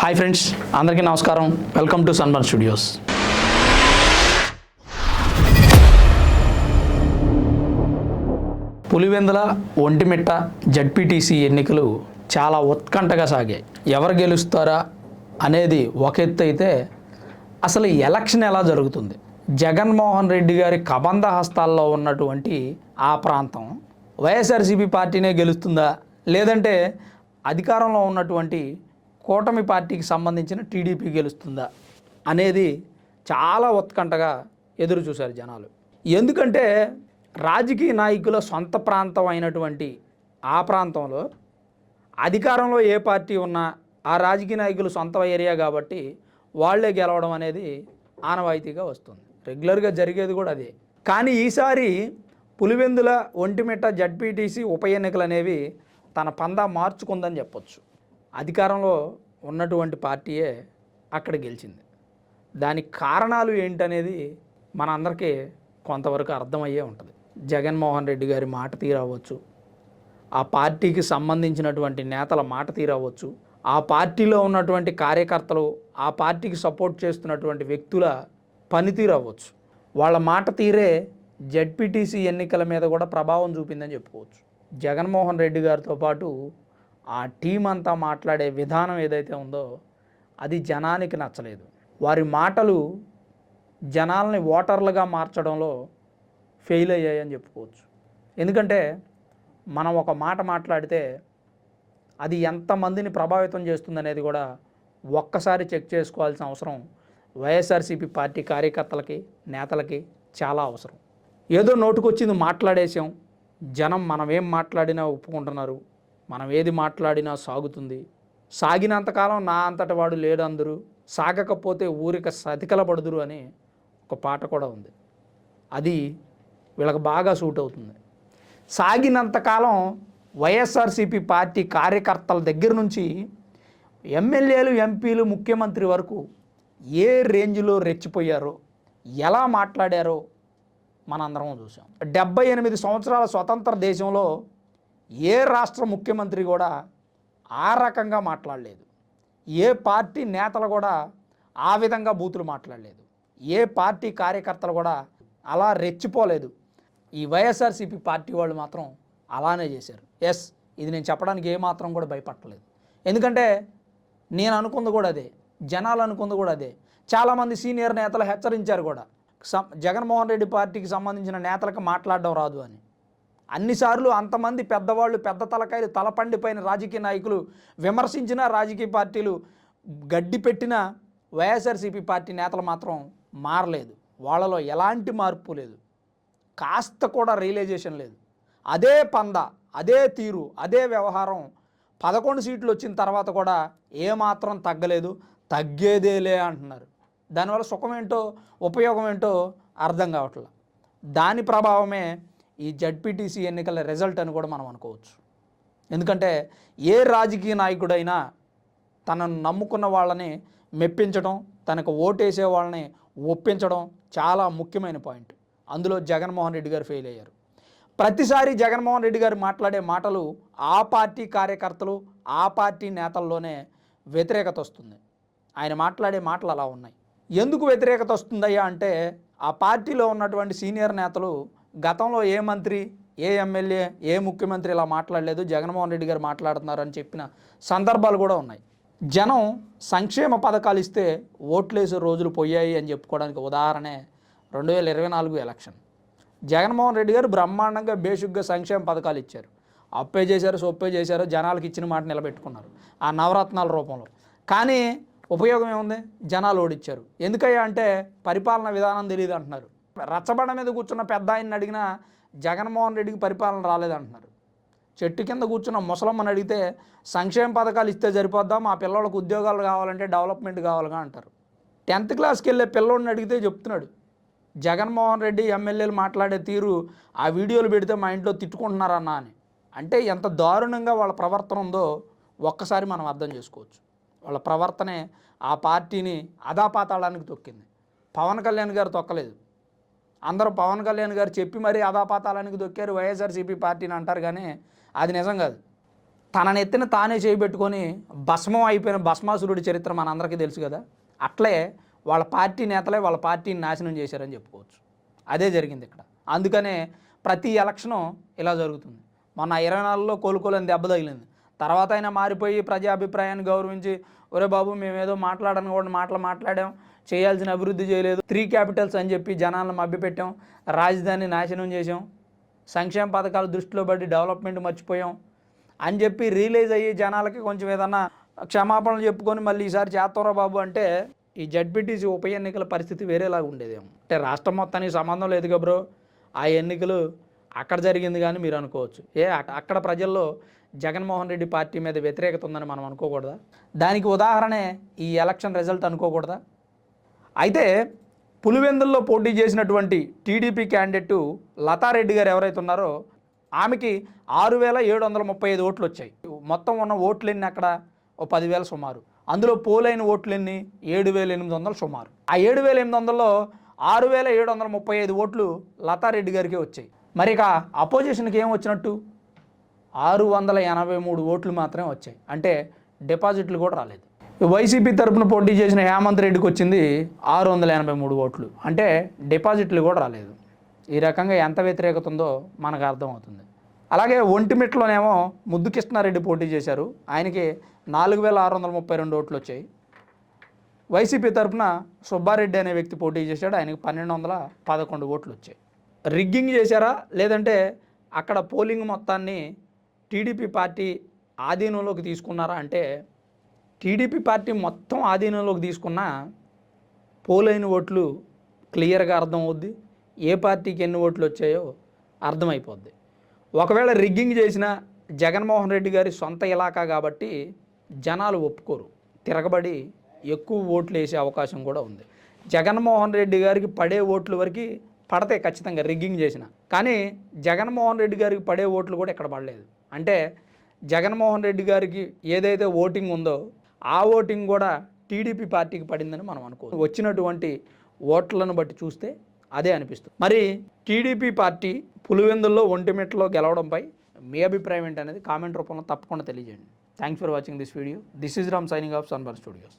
Hi friends అందరికీ నమస్కారం. Welcome to Sunburn studios. Pulivendula Ontimitta ZPTC ఎన్నికలు చాలా ఉత్కంఠగా సాగాయి. ఎవరు గెలుస్తారా అనేది ఒక ఎత్తు అయితే అసలు ఎలక్షన్ ఎలా జరుగుతుంది? జగన్మోహన్ రెడ్డి గారి కబంధ హస్తాల్లో ఉన్నటువంటి ఆ ప్రాంతం వైఎస్ఆర్సీపీ పార్టీనే గెలుస్తుందా? లేదంటే అధికారంలో ఉన్నటువంటి కూటమి పార్టీకి సంబంధించిన టీడీపీ గెలుస్తుందా అనేది చాలా ఉత్కంఠగా ఎదురు చూశారు జనాలు. ఎందుకంటే రాజకీయ నాయకుల సొంత ప్రాంతం అయినటువంటి ఆ ప్రాంతంలో అధికారంలో ఏ పార్టీ ఉన్నా ఆ రాజకీయ నాయకులు సొంత ఏరియా కాబట్టి వాళ్ళే గెలవడం అనేది ఆనవాయితీగా వస్తుంది. రెగ్యులర్గా జరిగేది కూడా అదే. కానీ ఈసారి పులివెందుల ఒంటిమిట్ట జడ్పీటీసీ ఉప ఎన్నికలు అనేవి తన పందా మార్చుకుందని చెప్పొచ్చు. అధికారంలో ఉన్నటువంటి పార్టీయే అక్కడ గెలిచింది. దానికి కారణాలు ఏంటనేది మనందరికీ కొంతవరకు అర్థమయ్యే ఉంటుంది. జగన్మోహన్ రెడ్డి గారి మాట తీరవచ్చు. ఆ పార్టీకి సంబంధించినటువంటి నేతల మాట తీరవచ్చు. ఆ పార్టీలో ఉన్నటువంటి కార్యకర్తలు ఆ పార్టీకి సపోర్ట్ చేస్తున్నటువంటి వ్యక్తుల పనితీరు అవ్వచ్చు వాళ్ళ మాట తీరే జడ్పీటీసీ ఎన్నికల మీద కూడా ప్రభావం చూపిందని చెప్పుకోవచ్చు. జగన్మోహన్ రెడ్డి గారితో పాటు ఆ టీం అంతా మాట్లాడే విధానం ఏదైతే ఉందో అది జనానికి నచ్చలేదు. వారి మాటలు జనాల్ని ఓటర్లుగా మార్చడంలో ఫెయిల్ అయ్యాయని చెప్పుకోవచ్చు. ఎందుకంటే మనం ఒక మాట మాట్లాడితే అది ఎంతమందిని ప్రభావితం చేస్తుందనేది కూడా ఒక్కసారి చెక్ చేసుకోవాల్సిన అవసరం వైఎస్ఆర్సీపీ పార్టీ కార్యకర్తలకి నేతలకి చాలా అవసరం. ఏదో నోటుకొచ్చింది మాట్లాడేసాం జనం మనం ఏం మాట్లాడినా ఒప్పుకుంటున్నారు మనం ఏది మాట్లాడినా సాగుతుంది. సాగినంతకాలం నా అంతటి వాడు లేడు అందరూ. సాగకపోతే ఊరిక సతికల పడుదురు అని ఒక పాట కూడా ఉంది. అది వీళ్ళకి బాగా సూట్ అవుతుంది. సాగినంతకాలం వైఎస్ఆర్సీపీ పార్టీ కార్యకర్తల దగ్గర నుంచి ఎమ్మెల్యేలు ఎంపీలు ముఖ్యమంత్రి వరకు ఏ రేంజ్లో రెచ్చిపోయారో ఎలా మాట్లాడారో మనందరం చూసాం డెబ్బై ఎనిమిది సంవత్సరాల స్వతంత్ర దేశంలో ఏ రాష్ట్ర ముఖ్యమంత్రి కూడా ఆ రకంగా మాట్లాడలేదు. ఏ పార్టీ నేతలు కూడా ఆ విధంగా బూతులు మాట్లాడలేదు. ఏ పార్టీ కార్యకర్తలు కూడా అలా రెచ్చిపోలేదు. ఈ వైఎస్ఆర్సీపీ పార్టీ వాళ్ళు మాత్రం అలానే చేశారు. ఎస్ ఇది నేను చెప్పడానికి ఏమాత్రం కూడా భయపడలేదు. ఎందుకంటే నేను అనుకుంది కూడా అదే జనాలు అనుకుంది కూడా అదే. చాలామంది సీనియర్ నేతలు హెచ్చరించారు కూడా. సం జగన్మోహన్ రెడ్డి పార్టీకి సంబంధించిన నేతలకు మాట్లాడడం రాదు అని. అన్నిసార్లు అంతమంది పెద్దవాళ్ళు పెద్ద తలకాయలు తలపండిపోయిన రాజకీయ నాయకులు విమర్శించిన రాజకీయ పార్టీలు గడ్డి పెట్టిన వైఎస్ఆర్సీపీ పార్టీ నేతలు మాత్రం మారలేదు. వాళ్ళలో ఎలాంటి మార్పు లేదు. కాస్త కూడా రియలైజేషన్ లేదు. అదే పంద అదే తీరు అదే వ్యవహారం పదకొండు సీట్లు వచ్చిన తర్వాత కూడా ఏమాత్రం తగ్గలేదు. తగ్గేదేలే అంటున్నారు. దానివల్ల సుఖం ఏంటో ఉపయోగం ఏంటో అర్థం కావట్లే. దాని ప్రభావమే ఈ జడ్పీటీసీ ఎన్నికల రిజల్ట్ అని కూడా మనం అనుకోవచ్చు. ఎందుకంటే ఏ రాజకీయ నాయకుడైనా తనను నమ్ముకున్న వాళ్ళని మెప్పించడం తనకు ఓటేసే వాళ్ళని ఒప్పించడం చాలా ముఖ్యమైన పాయింట్. అందులో జగన్మోహన్ రెడ్డి గారు ఫెయిల్ అయ్యారు. ప్రతిసారి జగన్మోహన్ రెడ్డి గారు మాట్లాడే మాటలు ఆ పార్టీ కార్యకర్తలు ఆ పార్టీ నేతల్లోనే వ్యతిరేకత వస్తుంది. ఆయన మాట్లాడే మాటలు అలా ఉన్నాయి. ఎందుకు వ్యతిరేకత వస్తుందయ్యా అంటే ఆ పార్టీలో ఉన్నటువంటి సీనియర్ నేతలు గతంలో ఏ మంత్రి ఏ ఎమ్మెల్యే ఏ ముఖ్యమంత్రి ఇలా మాట్లాడలేదు జగన్మోహన్ రెడ్డి గారు మాట్లాడుతున్నారని చెప్పిన సందర్భాలు కూడా ఉన్నాయి. జనం సంక్షేమ పథకాలు ఇస్తే ఓట్లేసే రోజులు పోయాయి అని చెప్పుకోవడానికి ఉదాహరణే రెండు వేల ఇరవై నాలుగు ఎలక్షన్. జగన్మోహన్ రెడ్డి గారు బ్రహ్మాండంగా బేసిక్గా సంక్షేమ పథకాలు ఇచ్చారు. అప్పే చేశారు సొప్పే చేశారు జనాలకు ఇచ్చిన మాట నిలబెట్టుకున్నారు ఆ నవరత్నాల రూపంలో. కానీ ఉపయోగం ఏముంది? జనాలు ఓడిచ్చారు. ఎందుకయ్యా అంటే పరిపాలన విధానం తెలియదు అంటున్నారు. రచ్చబండ మీద కూర్చున్న పెద్ద ఆయన్ని అడిగినా జగన్మోహన్ రెడ్డికి పరిపాలన రాలేదంటున్నారు. చెట్టు కింద కూర్చున్న ముసలమ్మని అడిగితే సంక్షేమ పథకాలు ఇస్తే సరిపోద్దా మా పిల్లలకు ఉద్యోగాలు కావాలంటే డెవలప్మెంట్ కావాలిగా అంటారు. టెన్త్ క్లాస్కి వెళ్ళే పిల్లోడిని అడిగితే చెప్తున్నాడు. జగన్మోహన్ రెడ్డి ఎమ్మెల్యేలు మాట్లాడే తీరు ఆ వీడియోలు పెడితే మా ఇంట్లో తిట్టుకుంటున్నారన్నా అని. అంటే ఎంత దారుణంగా వాళ్ళ ప్రవర్తన ఉందో ఒక్కసారి మనం అర్థం చేసుకోవచ్చు. వాళ్ళ ప్రవర్తనే ఆ పార్టీని అదాపాతాళానికి తొక్కింది. పవన్ కళ్యాణ్ గారు తొక్కలేదు. అందరూ పవన్ కళ్యాణ్ గారు చెప్పి మరీ అదాపాతాళానికి దొక్కారు వైఎస్ఆర్సీపీ పార్టీని అంటారు కానీ అది నిజం కాదు. తననెత్తిన తానే చేయబెట్టుకొని భస్మం అయిపోయిన భస్మాసురుడి చరిత్ర మనందరికీ తెలుసు కదా. అట్లే వాళ్ళ పార్టీ నేతలే వాళ్ళ పార్టీని నాశనం చేశారని చెప్పుకోవచ్చు. అదే జరిగింది ఇక్కడ. అందుకనే ప్రతి ఎలక్షను ఇలా జరుగుతుంది. మొన్న ఇరవై నాలుగులో కోలుకోలేని దెబ్బ తగిలింది. తర్వాత అయినా మారిపోయి ప్రజా అభిప్రాయాన్ని గౌరవించి ఒరే బాబు మేమేదో మాట్లాడని కూడా మాటలు మాట్లాడాం. చేయాల్సిన అభివృద్ధి చేయలేదు. త్రీ క్యాపిటల్స్ అని చెప్పి జనాలను మభ్యపెట్టాం. రాజధాని నాశనం చేసాం సంక్షేమ పథకాలు దృష్టిలో పడి డెవలప్మెంట్ మర్చిపోయాం అని చెప్పి రిలీజ్ అయ్యి జనాలకి కొంచెం ఏదన్నా క్షమాపణలు చెప్పుకొని మళ్ళీ ఈసారి చేస్తారా బాబు అంటే ఈ జడ్పీటీసీ ఉప ఎన్నికల పరిస్థితి వేరేలాగా ఉండేదేమో అంటే రాష్ట్రం మొత్తానికి సంబంధం లేదుగా బ్రో. ఆ ఎన్నికలు అక్కడ జరిగింది కానీ మీరు అనుకోవచ్చు. ఏ అక్కడ ప్రజల్లో జగన్మోహన్ రెడ్డి పార్టీ మీద వ్యతిరేకత ఉందని మనం అనుకోకూడదా? దానికి ఉదాహరణే ఈ ఎలక్షన్ రిజల్ట్ అనుకోకూడదా? అయితే పులివెందుల్లో పోటీ చేసినటువంటి టీడీపీ క్యాండిడేట్ లతారెడ్డి గారు ఎవరైతే ఉన్నారో ఆమెకి ఆరు వేల ఏడు వందల ముప్పై ఐదు ఓట్లు వచ్చాయి మొత్తం ఉన్న ఓట్లు ఎన్ని అక్కడ? ఓ పదివేల సుమారు. అందులో పోలైన ఓట్లు ఎన్ని ఏడు వేల ఎనిమిది వందలు సుమారు. ఆ ఏడు వేల ఎనిమిది వందల్లో ఆరు వేల ఏడు వందల ముప్పై ఐదు ఓట్లు లతారెడ్డి గారికి వచ్చాయి. మరి ఇక అపోజిషన్కి ఏం వచ్చినట్టు? ఆరు వందల ఎనభై మూడు ఓట్లు మాత్రమే వచ్చాయి. అంటే డిపాజిట్లు కూడా రాలేదు. వైసీపీ తరపున పోటీ చేసిన హేమంత్ రెడ్డికి వచ్చింది ఆరు వందల ఎనభై మూడు ఓట్లు. అంటే డిపాజిట్లు కూడా రాలేదు. ఈ రకంగా ఎంత వ్యతిరేకత ఉందో మనకు అర్థమవుతుంది. అలాగే ఒంటిమిట్లోనేమో ముద్దు కృష్ణారెడ్డి పోటీ చేశారు. ఆయనకి నాలుగు వేల ఆరు వందల ముప్పై రెండు ఓట్లు వచ్చాయి. వైసీపీ తరపున సుబ్బారెడ్డి అనే వ్యక్తి పోటీ చేశాడు. ఆయనకి పన్నెండు వందల పదకొండు ఓట్లు వచ్చాయి. రిగ్గింగ్ చేశారా? లేదంటే అక్కడ పోలింగ్ మొత్తాన్ని టీడీపీ పార్టీ ఆధీనంలోకి తీసుకున్నారా? అంటే టీడీపీ పార్టీ మొత్తం ఆధీనంలోకి తీసుకున్న పోలైన ఓట్లు క్లియర్గా అర్థమవుద్ది. ఏ పార్టీకి ఎన్ని ఓట్లు వచ్చాయో అర్థమైపోద్ది. ఒకవేళ రిగ్గింగ్ చేసిన జగన్మోహన్ రెడ్డి గారి సొంత ఇలాకా కాబట్టి జనాలు ఒప్పుకోరు. తిరగబడి ఎక్కువ ఓట్లు వేసే అవకాశం కూడా ఉంది. జగన్మోహన్ రెడ్డి గారికి పడే ఓట్లు వరకు పడతాయి ఖచ్చితంగా రిగ్గింగ్ చేసిన. కానీ జగన్మోహన్ రెడ్డి గారికి పడే ఓట్లు కూడా ఇక్కడ పడలేదు. అంటే జగన్మోహన్ రెడ్డి గారికి ఏదైతే ఓటింగ్ ఉందో ఆ ఓటింగ్ కూడా టీడీపీ పార్టీకి పడిందని మనం అనుకో వచ్చినటువంటి ఓట్లను బట్టి చూస్తే అదే అనిపిస్తుంది. మరి టీడీపీ పార్టీ పులివెందుల్లో ఒంటిమిట్టలో గెలవడంపై మీ అభిప్రాయం ఏంటనేది కామెంట్ రూపంలో తప్పకుండా తెలియజేయండి. Thanks for watching this video this is Ram signing off Sunburn studios